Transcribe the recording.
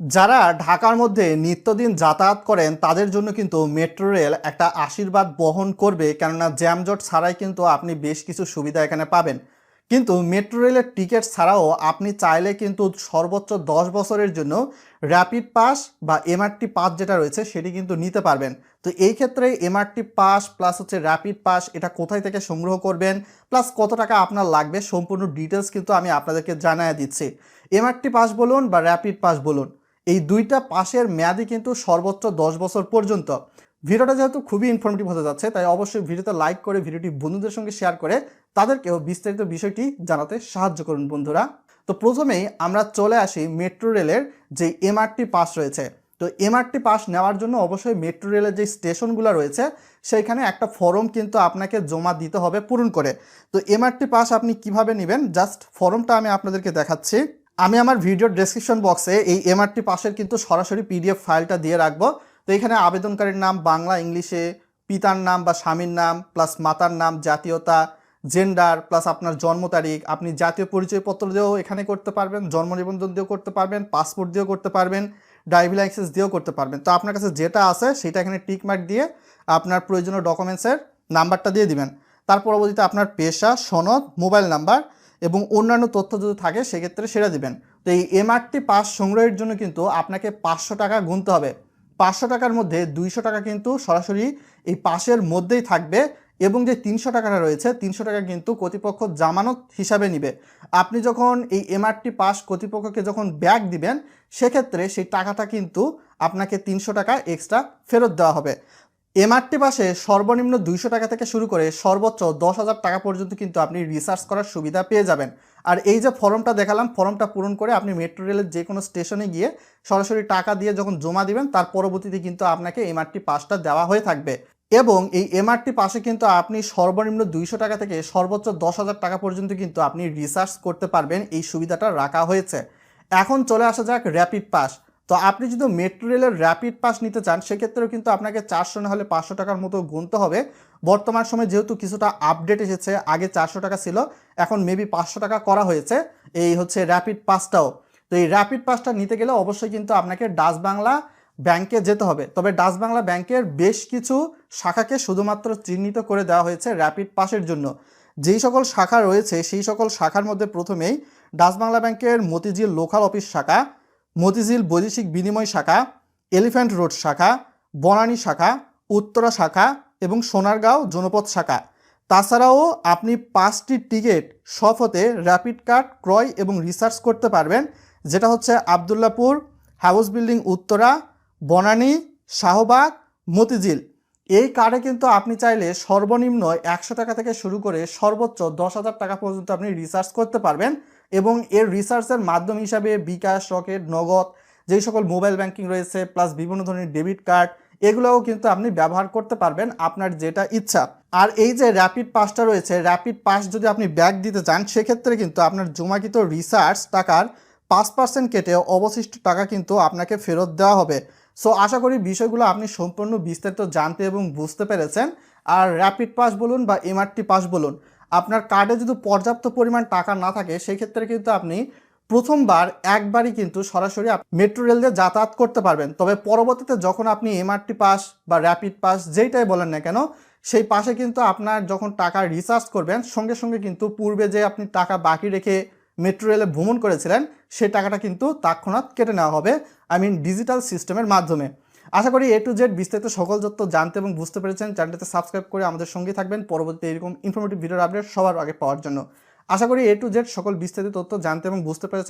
যারা ঢাকার মধ্যে নিত্যদিন যাতায়াত করেন, তাদের জন্য কিন্তু মেট্রো রেল একটা আশীর্বাদ বহন করবে। কেননা জ্যামজট ছাড়াই কিন্তু আপনি বেশ কিছু সুবিধা এখানে পাবেন। কিন্তু মেট্রো রেলের টিকিট ছাড়াও আপনি চাইলে কিন্তু সর্বোচ্চ দশ বছরের জন্য র্যাপিড পাস বা এমআরটি পাস যেটা রয়েছে, সেটি কিন্তু নিতে পারবেন। তো এই ক্ষেত্রে এমআরটি পাস প্লাস হচ্ছে র্যাপিড পাস, এটা কোথায় থেকে সংগ্রহ করবেন, প্লাস কত টাকা আপনার লাগবে, সম্পূর্ণ ডিটেলস কিন্তু আমি আপনাদেরকে জানিয়ে দিচ্ছি। এমআরটি পাস বলুন বা র্যাপিড পাস বলুন। এই দুইটা পাশের মেয়াদি কিন্তু সর্বোচ্চ দশ বছর পর্যন্ত। ভিডিওটা যেহেতু খুবই ইনফরমেটিভ হতে যাচ্ছে, তাই অবশ্যই ভিডিওতে লাইক করে ভিডিওটি বন্ধুদের সঙ্গে শেয়ার করে তাদেরকেও বিস্তারিত বিষয়টি জানাতে সাহায্য করুন বন্ধুরা। তো প্রথমেই আমরা চলে আসি মেট্রো রেলের যে এমআরটি পাস রয়েছে। তো এমআরটি পাস নেওয়ার জন্য অবশ্যই মেট্রো রেলের যে স্টেশনগুলো রয়েছে, সেইখানে একটা ফর্ম কিন্তু আপনাকে জমা দিতে হবে পূরণ করে। তো এমআরটি পাস আপনি কীভাবে নেবেন? জাস্ট ফর্মটা আমি আপনাদেরকে দেখাচ্ছি। আমি আমার ভিডিওর ডেসক্রিপশন বক্সে এই এমআরটি পাশের কিন্তু সরাসরি পিডিএফ ফাইলটা দিয়ে রাখব। তো এখানে আবেদনকারীর নাম, বাংলা, ইংলিশে, পিতার নাম বা স্বামীর নাম প্লাস মাতার নাম, জাতীয়তা জেন্ডার প্লাস আপনার জন্ম তারিখ। আপনি জাতীয় পরিচয়পত্র দিয়েও এখানে করতে পারবেন, জন্ম নিবন্ধন দিয়েও করতে পারবেন পাসপোর্ট দিয়েও করতে পারবেন ড্রাইভিং লাইসেন্স দিয়েও করতে পারবেন। তো আপনার কাছে যেটা আছে সেটা এখানে টিক মার্ক দিয়ে আপনার প্রয়োজনীয় ডকুমেন্টসের নাম্বারটা দিয়ে দিবেন। তার পরবর্তীতে আপনার পেশা, সনদ মোবাইল নাম্বার এবং অন্যান্য তথ্য যদি থাকে, সেক্ষেত্রে সেটা দিবেন। তো এই এমআরটি পাস সংগ্রহের জন্য কিন্তু আপনাকে পাঁচশো টাকা গুনতে হবে। পাঁচশো টাকার মধ্যে দুইশো টাকা কিন্তু সরাসরি এই পাশের মধ্যেই থাকবে এবং যে তিনশো টাকাটা রয়েছে, তিনশো টাকা কিন্তু কর্তৃপক্ষ জামানত হিসাবে নিবে। আপনি যখন এই এমআরটি পাস কর্তৃপক্ষকে যখন ব্যাক দিবেন, সেক্ষেত্রে সেই টাকাটা কিন্তু আপনাকে তিনশো টাকা এক্সট্রা ফেরত দেওয়া হবে। এমআরটি পাশে সর্বনিম্ন দুইশো টাকা থেকে শুরু করে সর্বোচ্চ দশ হাজার টাকা পর্যন্ত কিন্তু আপনি রিসার্চ করার সুবিধা পেয়ে যাবেন। আর এই যে ফর্মটা দেখালাম, ফর্মটা পূরণ করে আপনি মেট্রো রেলের যে কোনো স্টেশনে গিয়ে সরাসরি টাকা দিয়ে যখন জমা দিবেন, তার পরবর্তীতে কিন্তু আপনাকে এমআরটি পাসটা দেওয়া হয়ে থাকবে। এবং এই এমআরটি পাশে কিন্তু আপনি সর্বনিম্ন দুইশো টাকা থেকে সর্বোচ্চ দশ হাজার টাকা পর্যন্ত কিন্তু আপনি রিসার্চ করতে পারবেন। এই সুবিধাটা রাখা হয়েছে। এখন চলে আসা যাক র্যাপিড পাস তো আপনি যদি মেট্রো রেলের র্যাপিড পাস নিতে চান, সেক্ষেত্রেও কিন্তু আপনাকে চারশো না হলে পাঁচশো টাকার মতো গুনতে হবে। বর্তমান সময়ে যেহেতু কিছুটা আপডেট এসেছে, আগে চারশো টাকা ছিল, এখন মেবি পাঁচশো টাকা করা হয়েছে এই হচ্ছে র্যাপিড পাসটাও তো এই র্যাপিড পাসটা নিতে গেলে অবশ্যই কিন্তু আপনাকে ডাচ বাংলা ব্যাংকে যেতে হবে। তবে ডাচ বাংলা ব্যাংকের বেশ কিছু শাখাকে শুধুমাত্র চিহ্নিত করে দেওয়া হয়েছে র্যাপিড পাসের জন্য। যেই সকল শাখা রয়েছে, সেই সকল শাখার মধ্যে প্রথমেই ডাচ বাংলা ব্যাংকের মতিঝিল লোকাল অফিস শাখা মতিঝিল বৈদেশিক বিনিময় শাখা, এলিফ্যান্ট রোড শাখা, বনানী শাখা, উত্তরা শাখা এবং সোনারগাঁও জনপদ শাখা। তাছাড়াও আপনি পাঁচটি টিকিট সফতে র্যাপিড কার্ড ক্রয় এবং রিসার্চ করতে পারবেন, যেটা হচ্ছে আবদুল্লাপুর হাউস বিল্ডিং উত্তরা, বনানী, শাহবাগ, মতিঝিল। এই কার্ডে কিন্তু আপনি চাইলে সর্বনিম্ন একশো টাকা থেকে শুরু করে সর্বোচ্চ দশ হাজার টাকা পর্যন্ত আপনি রিসার্চ করতে পারবেন। এবং এর রিসার্চের মাধ্যম হিসাবে বিকাশ, রকেট, নগদ, যেই সকল মোবাইল ব্যাংকিং রয়েছে প্লাস বিভিন্ন ধরনের ডেবিট কার্ড এগুলোও কিন্তু আপনি ব্যবহার করতে পারবেন আপনার যেটা ইচ্ছা। আর এই যে র্যাপিড পাসটা রয়েছে র্যাপিড পাস যদি আপনি ব্যাক দিতে চান, সেক্ষেত্রে কিন্তু আপনার জমাকৃত রিসার্চ টাকার পাঁচ পার্সেন্ট কেটে অবশিষ্ট টাকা কিন্তু আপনাকে ফেরত দেওয়া হবে। সো আশা করি বিষয়গুলো আপনি সম্পূর্ণ বিস্তারিত জানতে এবং বুঝতে পেরেছেন। আর র্যাপিড পাস বলুন বা এমআরটি পাস বলুন আপনার কার্ডে যদি পর্যাপ্ত পরিমাণ টাকা না থাকে, সেই ক্ষেত্রে কিন্তু আপনি প্রথমবার একবারই কিন্তু সরাসরি মেট্রো রেল দিয়ে যাতায়াত করতে পারবেন। তবে পরবর্তীতে যখন আপনি এমআরটি পাস বা র্যাপিড পাস যেইটাই বলেন না কেন, সেই পাশে কিন্তু আপনার যখন টাকা রিচার্জ করবেন, সঙ্গে সঙ্গে কিন্তু পূর্বে যে আপনি টাকা বাকি রেখে মেট্রো রেলে ভ্রমণ করেছিলেন, সেই টাকাটা কিন্তু তৎক্ষণাৎ কেটে নেওয়া হবে। আই মিন ডিজিটাল সিস্টেমের মাধ্যমে। আশা করি এ টু জেড বিস্তারিত সকল তথ্য জানতে এবং বুঝতে পেরেছেন। চ্যানেলটাতে সাবস্ক্রাইব করে আমাদের সঙ্গে থাকবেন। পরবর্তীতে এরকম ইনফরমেটিভ ভিডিওর আপডেট সবার আগে পাওয়ার জন্য। আশা করি এ টু জেড সকল বিস্তারিত তথ্য জানতে এবং বুঝতে পেরেছেন।